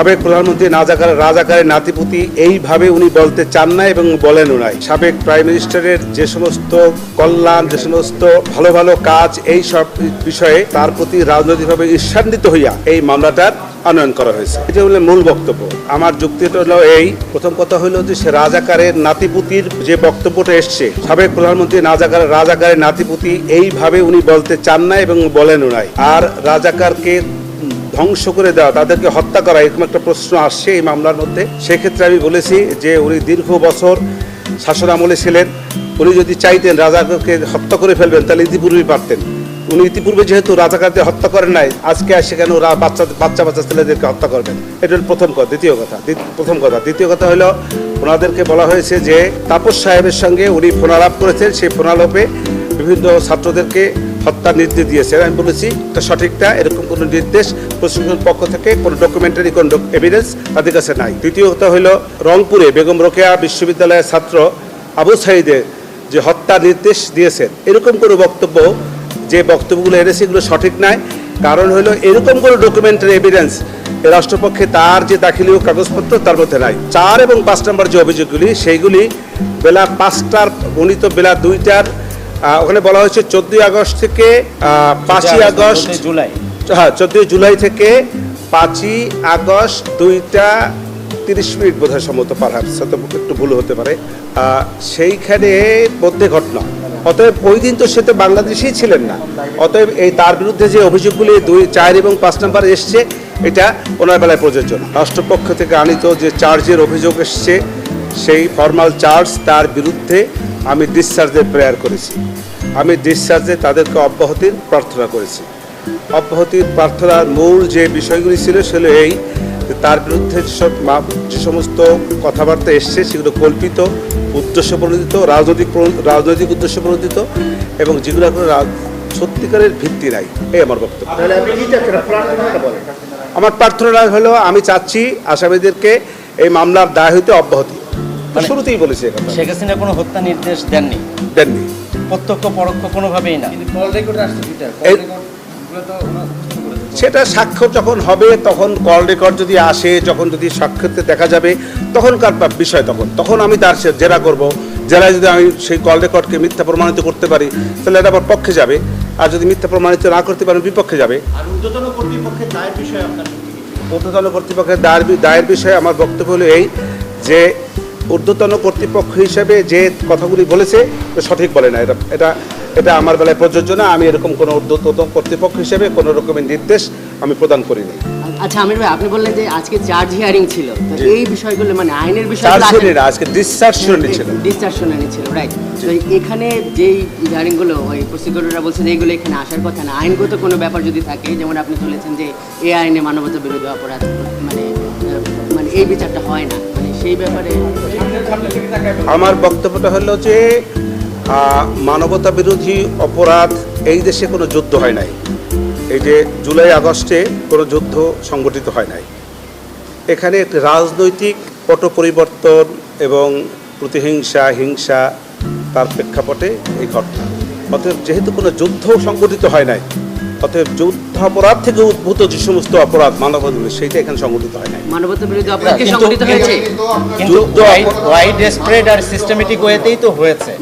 সাবেক প্রধানমন্ত্রী রাজাকার রাজাকারের নাতিপুতি এইভাবে উনি বলতে চান না এবং বলেনও নাই। সাবেক প্রাইম মিনিস্টারের যে সমস্ত কল্যাণ, যে সমস্ত ভালো ভালো কাজ, এই সব বিষয়ে তার প্রতি রাজনৈতিকভাবে ঈর্ষান্বিত হইয়া এই মামলাটার আনয়ন করা হয়েছে। এটা হলো মূল বক্তব্য। আমার যুক্তিটা হলো এই, প্রথম কথা হলো যে সে রাজাকারের নাতিপুতির যে বক্তব্যটা এসছে, সাবেক প্রধানমন্ত্রী রাজাকার রাজাকারের নাতিপুতি এইভাবে উনি বলতে চান না এবং বলেনও নাই। আর রাজাকারকে ধ্বংস করে দেওয়া, তাদেরকে হত্যা করা, এরকম একটা প্রশ্ন আসছে এই মামলার মধ্যে। সেক্ষেত্রে আমি বলেছি যে উনি দীর্ঘ বছর শাসন আমলে ছিলেন। উনি যদি চাইতেন রাজাকে হত্যা করে ফেলবেন, তাহলে ইতিপূর্বেই পারতেন। উনি ইতিপূর্বে যেহেতু রাজাকারদের হত্যা করেন নাই, আজকে আসে কেন বাচ্চা বাচ্চা বাচ্চা ছেলেদেরকে হত্যা করবেন। এটা প্রথম কথা, দ্বিতীয় কথা প্রথম কথা। দ্বিতীয় কথা হলো, ওনাদেরকে বলা হয়েছে যে তাপস সাহেবের সঙ্গে উনি ফোনালাপ করেছেন। সেই ফোনালাপে বিভিন্ন ছাত্রদেরকে হত্যার নির্দেশ দিয়েছেন। আমি বলেছি, এটা সঠিকটা, এরকম কোনো নির্দেশ প্রশাসনের পক্ষ থেকে, কোনো ডকুমেন্টারি কোনো এভিডেন্স তাদের কাছে নাই। কথা হলো, রংপুরে বেগম রোকেয়া বিশ্ববিদ্যালয়ের ছাত্র আবু সাইদের যে হত্যার নির্দেশ দিয়েছেন, এরকম কোনো বক্তব্য, যে বক্তব্যগুলো এনেছে এগুলো সঠিক নয় কারণ হলো, এরকম কোনো ডকুমেন্টারি এভিডেন্স রাষ্ট্রপক্ষে তার যে দাখিলীয় কাগজপত্র তার মধ্যে নাই। চার এবং পাঁচ নম্বর যে অভিযোগগুলি, সেইগুলি বেলা পাঁচটার, গণিত বেলা দুইটার ওখানে বলা হয়েছে চোদ্দই আগস্ট থেকে পাঁচই আগস্ট জুলাই। হ্যাঁ চোদ্দই জুলাই থেকে পাঁচই আগস্ট দুইটা তিরিশ মিনিট বোধ হয় সম্মত পারহাপস হয়তো একটু ভুল হতে পারে। সেইখানে মধ্যে ঘটনা। অতএব ওই দিন তো সে তো বাংলাদেশেই ছিলেন না। অতএব এই তার বিরুদ্ধে যে অভিযোগগুলি দুই চার এবং পাঁচ নাম্বার এসছে এটা ওনার বেলায় প্রযোজ্য রাষ্ট্রপক্ষ থেকে আনিত যে চার্জের অভিযোগ এসছে সেই ফর্মাল চার্জ তার বিরুদ্ধে আমি ডিসচার্জের প্রেয়ার করেছি। আমি ডিসচার্জে তাদেরকে অব্যাহতির প্রার্থনা করেছি। অব্যাহতির প্রার্থনার মূল যে বিষয়গুলি ছিল সেগুলো এই তার বিরুদ্ধে যেসব যে সমস্ত কথাবার্তা এসছে সেগুলো কল্পিত উদ্দেশ্য প্রণোদিত রাজনৈতিক রাজনৈতিক উদ্দেশ্য প্রণোদিত এবং যেগুলো কোনো সত্যিকারের ভিত্তি নাই এই আমার বক্তব্য। আমার প্রার্থনা হলো আমি চাচ্ছি আসামিদেরকে এই মামলার দায় হইতে অব্যাহতি। শুরুতেই বলেছি শেখ হাসিনা কোনো হত্যা নির্দেশ দেননি? দেননি। প্রত্যক্ষ পরোক্ষ কোনোভাবেই না। কল রেকর্ড আসছে সেটা সাক্ষ্য যখন হবে তখন কল রেকর্ড যদি আসে যখন যদি সাক্ষাৎতে দেখা যাবে তখনকার বিষয় তখন। তখন আমি তার সে জেরা করব। জেরায় যদি আমি সেই কল রেকর্ডকে মিথ্যা প্রমাণিত করতে পারি তাহলে এটা আমার পক্ষে যাবে। আর যদি মিথ্যা প্রমাণিত না করতে পারি বিপক্ষে যাবে। আর ঊর্ধ্বতন কর্তৃপক্ষের দায়ের বিষয়ে আমার বক্তব্য হলো এই যে ঊর্ধ্বতন কর্তৃপক্ষ হিসেবে যে কথাগুলি বলেছে তো সঠিক বলে না। এটা এটা এটা আমার বেলায় প্রযোজ্য না। আমি এরকম কোনো ঊর্ধ্বতন কর্তৃপক্ষ হিসেবে কোনো রকমের নির্দেশ আমি প্রদান করিনি। আচ্ছা আমির ভাই আপনি বললেন যে আজকে চার্জ হিয়ারিং ছিল। তো এই বিষয়গুলো মানে আইনের বিষয়গুলো না আজকে ডিসচার্জ শুনানি ছিল। ডিসচার্জ শুনানি ছিল রাইট তো এখানে যেই হিয়ারিংগুলো ওই প্রসিকিউটররা বলছেন এইগুলো এখানে আসার কথা না। আইনগত কোনো ব্যাপার যদি থাকে যেমন আপনি তুলেছেন যে এই আইনে মানবতা বিরোধী অপরাধ মানে এই বিচারটা হয় না। মানে সেই ব্যাপারে আমার বক্তব্যটা হলো যে মানবতা বিরোধী অপরাধ এই দেশে কোনো যুদ্ধ হয় নাই। এই যে জুলাই আগস্টে কোনো যুদ্ধ সংগঠিত হয় নাই। এখানে একটি রাজনৈতিক পট পরিবর্তন এবং প্রতিহিংসা, হিংসা তার প্রেক্ষাপটে এই ঘটনা। অতএব যেহেতু কোনো যুদ্ধ সংগঠিত হয় নাই অতএব যুদ্ধ অপরাধ থেকে উদ্ভূত যে সমস্ত অপরাধ মানবতা বিরোধী, সেইটা এখানে সংগঠিত হয় নাই। মানবতা বিরোধী অপরাধ কি সংগঠিত হয়েছে? কিন্তু ওয়াইড স্প্রেড আর সিস্টেমেটিক ওয়েতেই তো হয়েছে।